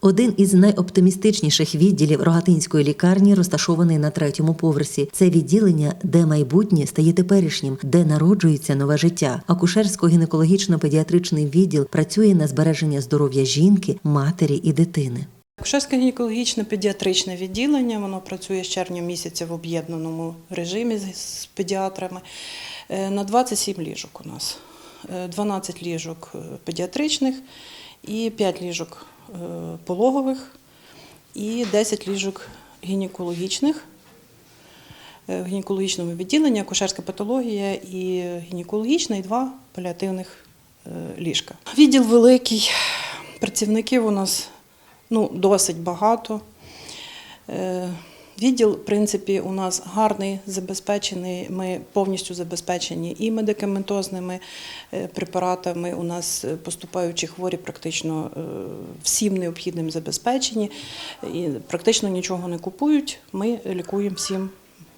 Один із найоптимістичніших відділів Рогатинської лікарні розташований на третьому поверсі. Це відділення, де майбутнє стає теперішнім, де народжується нове життя. Акушерсько-гінекологічно-педіатричний відділ працює на збереження здоров'я жінки, матері і дитини. Акушерське гінекологічне педіатричне відділення, воно працює з червня місяця в об'єднаному режимі з- педіатрами. Е, На 27 ліжок у нас. Е, 12 ліжок е, педіатричних і 5 ліжок е, пологових і 10 ліжок гінекологічних. Е, В гінекологічному відділенні акушерська патологія і гінекологічна, і два паліативних е, ліжка. Відділ великий, працівників у нас ну, досить багато. Відділ, в принципі, у нас гарний, забезпечений. Ми повністю забезпечені і медикаментозними е, препаратами. У нас е, поступаючі хворі практично е, всім необхідним забезпечені. І практично нічого не купують. Ми лікуємо всім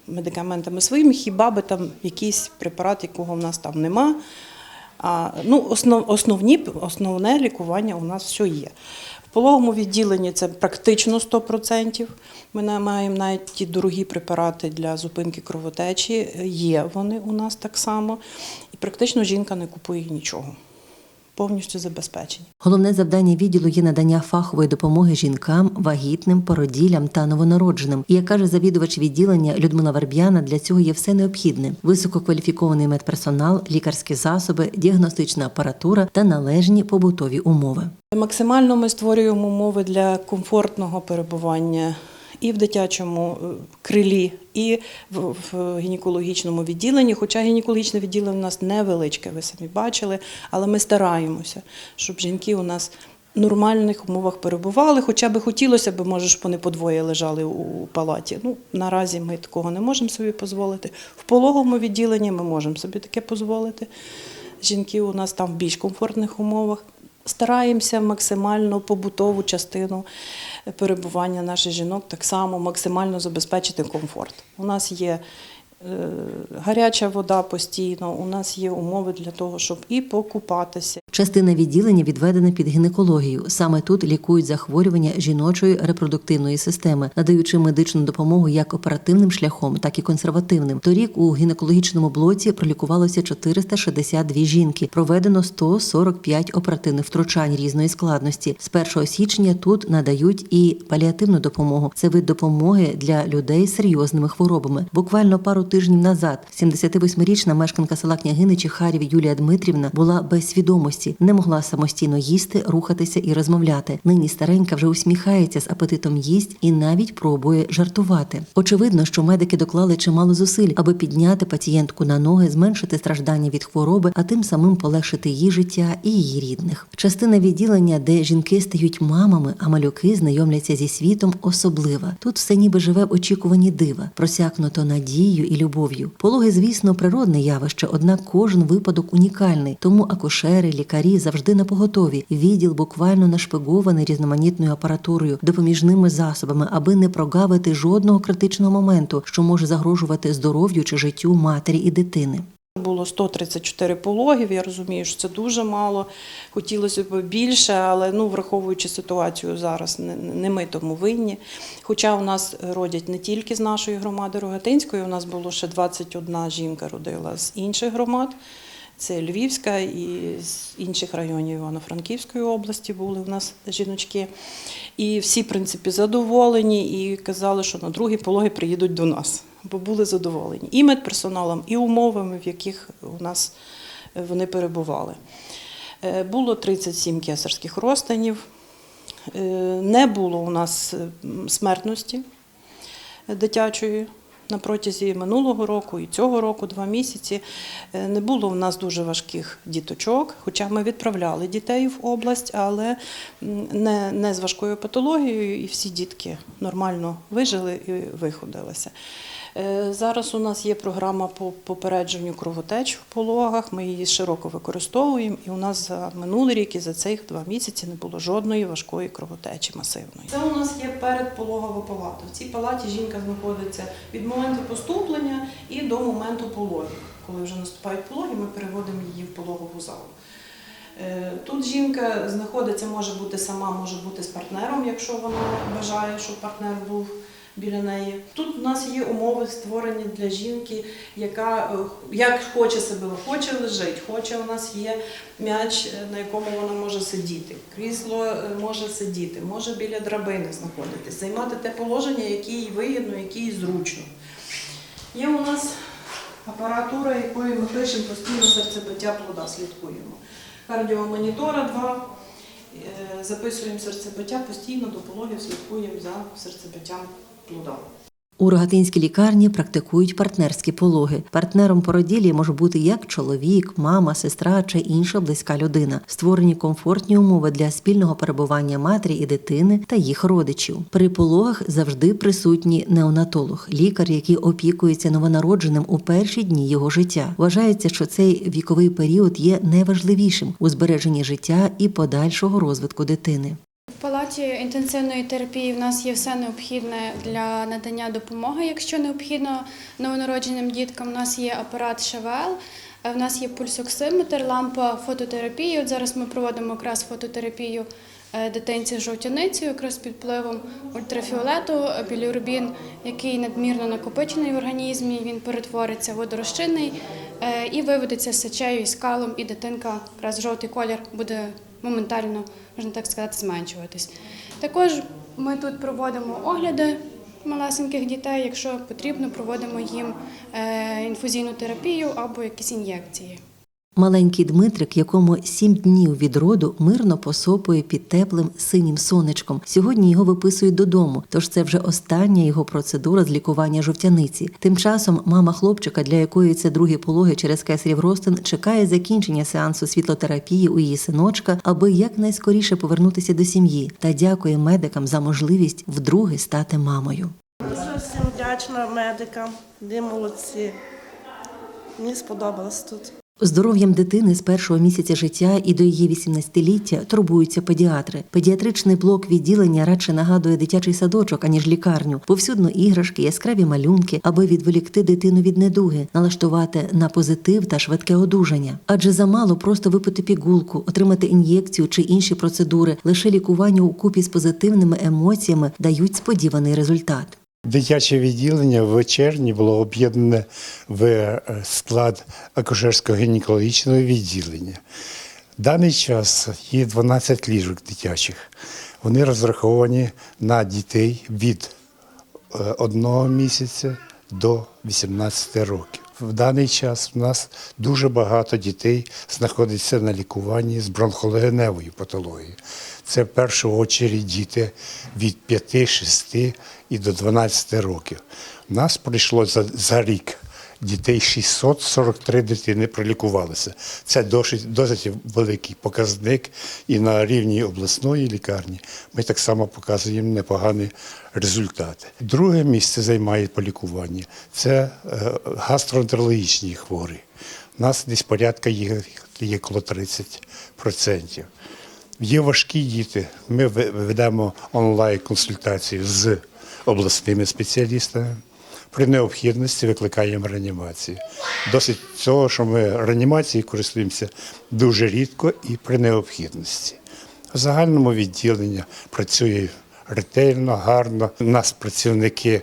медикаментами своїми, хіба би там якийсь препарат, якого в нас там нема. А, ну, основ, основні, основне лікування у нас все є. В пологовому відділенні це практично 100%. Ми маємо навіть ті дорогі препарати для зупинки кровотечі. Є вони у нас так само. І практично жінка не купує нічого. Повністю забезпечені. Головне завдання відділу є надання фахової допомоги жінкам, вагітним, породіллям та новонародженим. І як каже завідувач відділення Людмила Верб'яна, для цього є все необхідне: висококваліфікований медперсонал, лікарські засоби, діагностична апаратура та належні побутові умови. Максимально ми створюємо умови для комфортного перебування і в дитячому е, крилі, і в, гінекологічному відділенні. Хоча гінекологічне відділення у нас невеличке, ви самі бачили, але ми стараємося, щоб жінки у нас нормальних умовах перебували. Хоча би хотілося б, може, щоб вони подвоє лежали у палаті. Ну, наразі ми такого не можемо собі дозволити. В пологовому відділенні ми можемо собі таке дозволити. Жінки у нас там в більш комфортних умовах. Стараємося максимально побутову частину перебування наших жінок так само максимально забезпечити комфорт. У нас є гаряча вода постійно, у нас є умови для того, щоб і покупатися, Частина відділення відведена під гінекологію. Саме тут лікують захворювання жіночої репродуктивної системи, надаючи медичну допомогу як оперативним шляхом, так і консервативним. Торік у гінекологічному блоці пролікувалося 462 жінки. Проведено 145 оперативних втручань різної складності. З 1 січня тут надають і паліативну допомогу. Це вид допомоги для людей з серйозними хворобами. Буквально пару тижнів назад 78-річна мешканка села Княгиничі Харів Юлія Дмитрівна була без свідомості, не могла самостійно їсти, рухатися і розмовляти. Нині старенька вже усміхається з апетитом їсть і навіть пробує жартувати. Очевидно, що медики доклали чимало зусиль, аби підняти пацієнтку на ноги, зменшити страждання від хвороби, а тим самим полегшити її життя і її рідних. Частина відділення, де жінки стають мамами, а малюки знайомляться зі світом, особлива. Тут все ніби живе в очікуванні дива, просякнуто надією і любов'ю. Пологи, звісно, природне явище, однак кожен випадок унікальний. Тому акушери, лікарі завжди на поготові. Відділ буквально нашпигований різноманітною апаратурою, допоміжними засобами, аби не прогавити жодного критичного моменту, що може загрожувати здоров'ю чи життю матері і дитини. Було 134 пологів. Я розумію, що це дуже мало. Хотілося б більше, але ну, враховуючи ситуацію зараз, не, ми тому винні. Хоча у нас родять не тільки з нашої громади Рогатинської, у нас було ще 21 жінка родила з інших громад. Це Львівська і з інших районів Івано-Франківської області були в нас жіночки. І всі, в принципі, задоволені і казали, що на другі пологи приїдуть до нас, бо були задоволені і медперсоналом, і умовами, в яких у нас е, вони перебували. Е, Було 37 кесарських розтинів, Е, не було у нас смертності дитячої. На протязі минулого року і цього року, два місяці, е, не було в нас дуже важких діточок, хоча ми відправляли дітей в область, але не, не з важкою патологією, і всі дітки нормально вижили і виходилися. Е, Зараз у нас є програма по попередженню кровотеч в пологах. Ми її широко використовуємо, і у нас за минулий рік і за цих два місяці не було жодної важкої кровотечі масивної. Це у нас є передпологова палата. В цій палаті жінка знаходиться від моменту поступлення і до моменту пологів. Коли вже наступають пологи, ми переводимо її в пологову залу. Е, Тут жінка знаходиться, може бути сама, може бути з партнером, якщо вона бажає, щоб партнер був біля неї. Тут у нас є умови створені для жінки, яка е, як хоче себе, хоче лежить, хоче у нас є м'яч, е, на якому вона може сидіти, крісло е, може сидіти, може біля драбини знаходитись, займати те положення, яке їй вигідно, яке їй зручно. Є у нас апаратура, якою ми пишемо постійно серцебиття плода, слідкуємо. Кардіомонітора два. Записуємо серцебиття постійно до пологів, слідкуємо за серцебиттям плода. У рогатинській лікарні практикують партнерські пологи. Партнером породілі може бути як чоловік, мама, сестра чи інша близька людина. Створені комфортні умови для спільного перебування матері і дитини та їх родичів. При пологах завжди присутній неонатолог, лікар, який опікується новонародженим у перші дні його життя. Вважається, що цей віковий період є найважливішим у збереженні життя і подальшого розвитку дитини. В палаті інтенсивної терапії в нас є все необхідне для надання допомоги, якщо необхідно новонародженим діткам. У нас є апарат ШВЛ, в нас є пульсоксиметр, лампа фототерапії. От зараз ми проводимо якраз фототерапію е, дитинці з жовтяницею, якраз під впливом ультрафіолету, білірубін, який надмірно накопичений в організмі, він перетвориться водорозчинний е, і виведеться з сечею і скалом, і дитинка, якраз жовтий колір, буде моментально, можна так сказати, зменшуватись. Також ми тут проводимо огляди малесеньких дітей. Якщо потрібно, проводимо їм е, інфузійну терапію або якісь ін'єкції. Маленький Дмитрик, якому сім днів від роду, мирно посопує під теплим синім сонечком. Сьогодні його виписують додому, тож це вже остання його процедура з лікування жовтяниці. Тим часом мама хлопчика, для якої це другі пологи через кесарів розтин, чекає закінчення сеансу світлотерапії у її синочка, аби якнайскоріше повернутися до сім'ї, та дякує медикам за можливість вдруге стати мамою. Всім вдячна медикам, ви молодці. Мені сподобалось тут. Здоров'ям дитини з першого місяця життя і до її 18-ліття турбуються педіатри. Педіатричний блок відділення радше нагадує дитячий садочок, аніж лікарню. Повсюдно іграшки, яскраві малюнки, аби відволікти дитину від недуги, налаштувати на позитив та швидке одужання. Адже замало просто випити пігулку, отримати ін'єкцію чи інші процедури. Лише лікування у купі з позитивними емоціями дають сподіваний результат. Дитяче відділення в червні було об'єднане в е, склад акушерсько-гінекологічного відділення. Даний час є 12 ліжок дитячих. Вони розраховані на дітей від е, одного місяця до 18 років. В даний час у нас дуже багато дітей знаходиться на лікуванні з бронхолегеневою патологією. Це в першу чергу діти від 5, 6 і до 12 років. У нас прийшло за, за рік дітей 643 дитини пролікувалися. Це досить, досить великий показник, і на рівні обласної лікарні ми так само показуємо непогані результати. Друге місце займає по лікуванні це е, гастроентерологічні хворі. У нас десь порядка їх є коло 30%. Є важкі діти. Ми ведемо онлайн-консультацію з обласними спеціалістами. При необхідності викликаємо реанімацію. Досить цього, що ми реанімацією користуємося дуже рідко і при необхідності. В загальному відділенні працює ретельно, гарно. У нас працівники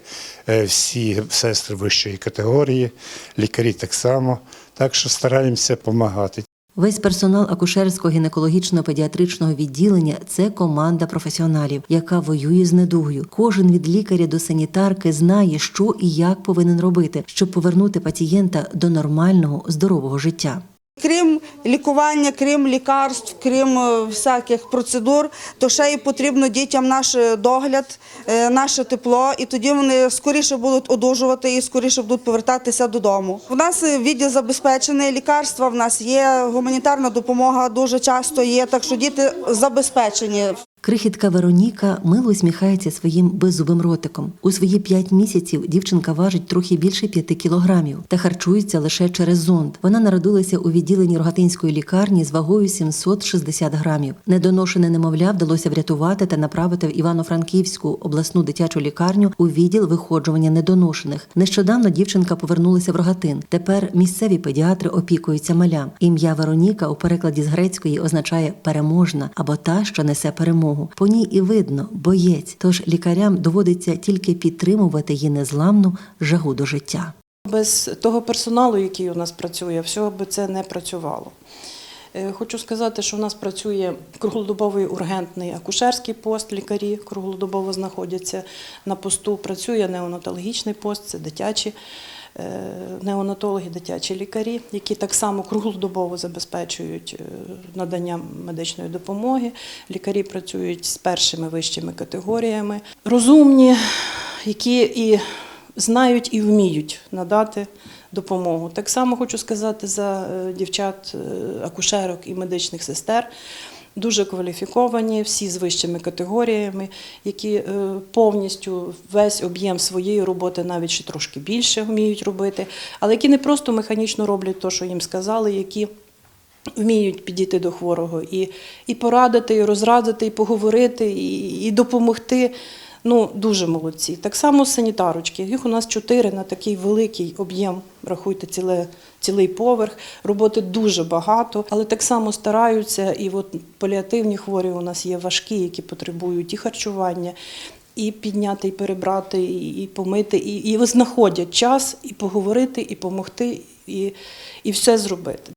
е, всі сестри вищої категорії, лікарі так само. Так що стараємося допомагати. Весь персонал акушерсько-гінекологічно-педіатричного відділення це команда професіоналів, яка воює з недугою. Кожен від лікаря до санітарки знає, що і як повинен робити, щоб повернути пацієнта до нормального здорового життя. Крім лікування, крім лікарств, крім е, всяких процедур, то ще й потрібно дітям наш догляд, е, наше тепло, і тоді вони скоріше будуть одужувати і скоріше будуть повертатися додому. У нас е, відділ забезпечений, лікарства в нас є, гуманітарна допомога дуже часто є, так що діти забезпечені. Крихітка Вероніка мило усміхається своїм беззубим ротиком. У свої п'ять місяців дівчинка важить трохи більше п'яти кілограмів та харчується лише через зонд. Вона народилася у відділенні рогатинської лікарні з вагою 760 грамів. Недоношене немовля вдалося врятувати та направити в Івано-Франківську обласну дитячу лікарню у відділ виходжування недоношених. Нещодавно дівчинка повернулася в рогатин. Тепер місцеві педіатри опікуються малям. Ім'я Вероніка у перекладі з грецької означає переможна або та, що несе перемогу. По ній і видно боєць. Тож лікарям доводиться тільки підтримувати її незламну жагу до життя. Без того персоналу, який у нас працює, всього би це не працювало. Е, Хочу сказати, що у нас працює круглодобовий ургентний акушерський пост, лікарі круглодобово знаходяться на посту. Працює неонатологічний пост, це дитячі неонатологи, дитячі лікарі, які так само круглодобово забезпечують е, надання медичної допомоги. Лікарі працюють з першими вищими категоріями. Розумні, які і знають і вміють надати допомогу. Так само хочу сказати за е, дівчат, е, акушерок і медичних сестер. Дуже кваліфіковані, всі з вищими категоріями, які е, повністю весь об'єм своєї роботи навіть ще трошки більше вміють робити, але які не просто механічно роблять те, що їм сказали, які вміють підійти до хворого і, і порадити, і розрадити, і поговорити, і, і допомогти. Ну, дуже молодці. Так само санітарочки. Їх у нас чотири на такий великий об'єм, рахуйте, ціле, цілий поверх. Роботи дуже багато, але так само стараються. І от паліативні хворі у нас є важкі, які потребують і харчування, і підняти, і перебрати, і, помити, і, і знаходять час і поговорити, і допомогти, і, і все зробити.